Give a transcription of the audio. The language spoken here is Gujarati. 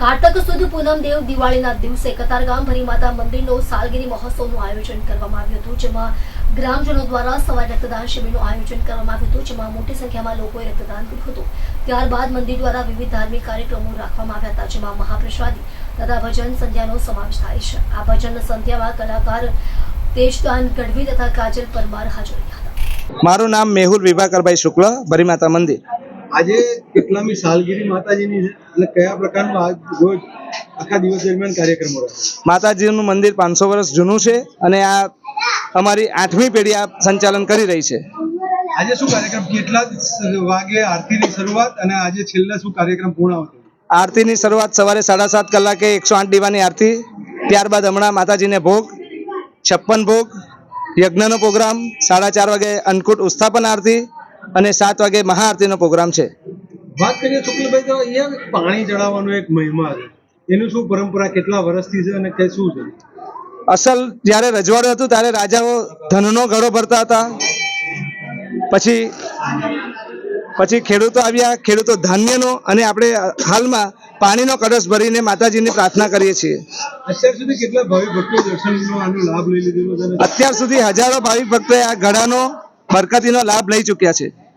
કારતક સુદ પૂનમ દેવ દિવાળીના દિવસે કતારગામ ભરીમાતા મંદિરનો સાલગીરી મહોત્સવનું આયોજન કરવામાં આવ્યું હતું, જેમાં ગ્રામજનો દ્વારા સવારે રક્તદાન શિબિરનું આયોજન કરવામાં આવ્યું હતું, જેમાં મોટી સંખ્યામાં લોકોએ રક્તદાન કર્યું હતું. ત્યારબાદ મંદિર દ્વારા વિવિધ ધાર્મિક કાર્યક્રમો રાખવામાં આવ્યા હતા, જેમાં મહાપ્રસાદી તથા ભજન સંધ્યાનો સમાવેશ થાય છે. આ ભજન સંધ્યામાં કલાકાર તેજદાન ગઢવી તથા કાજલ પરમાર હાજર રહ્યા હતા. મારું નામ મેહુલ વિભાકરભાઈ શુક્લ ભરીમાતા મંદિર. આજે કેટલામી સાલગીરી માતાજીની છે અને કયા પ્રકારનો આજ રોજ આખા દિવસ દરમિયાન કાર્યક્રમો રહે માતાજીનું મંદિર પાંચસો વર્ષ જૂનું છે અને આ અમારી આઠમી પેઢી આ સંચાલન કરી રહી છે. આજે શું કાર્યક્રમ? કેટલા વાગે આરતીની શરૂઆત અને આજે છેલ્લા શું કાર્યક્રમ પૂર્ણ હતો આરતીની શરૂઆત સવારે સાડા સાત કલાકે એકસો આઠ દીવાની આરતી ત્યારબાદ હમણાં માતાજીને ભોગ છપ્પન ભોગ યજ્ઞનો પ્રોગ્રામ સાડા ચાર વાગે અન્નકૂટ ઉસ્થાપન આરતી અને સાત વાગે મહાઆરતીનો પ્રોગ્રામ છે. વાત કરીએ શુક્લભાઈ તો અહીંયા પાણી ચડાવવાનો એક મહિમા છે. એનું શું પરંપરા કેટલા વર્ષથી છે અને કે શું છે? અસલ જ્યારે રજવાડું હતું ત્યારે રાજાઓ ધનનો ઘડો ભરતા હતા. પછી પછી ખેડૂતો આવ્યા ખેડૂતો ધાન્યનો અને આપણે હાલમાં પાણીનો કળશ ભરીને માતાજીની પ્રાર્થના કરીએ છીએ. અત્યાર સુધી કેટલા ભાવિક ભક્તો દર્શનનો આનો લાભ લઈ લીધેલો અત્યાર સુધી હજારો ભાવિક ભક્તોએ આ ઘડાનો બરકતીનો લાભ લઈ ચૂક્યા છે.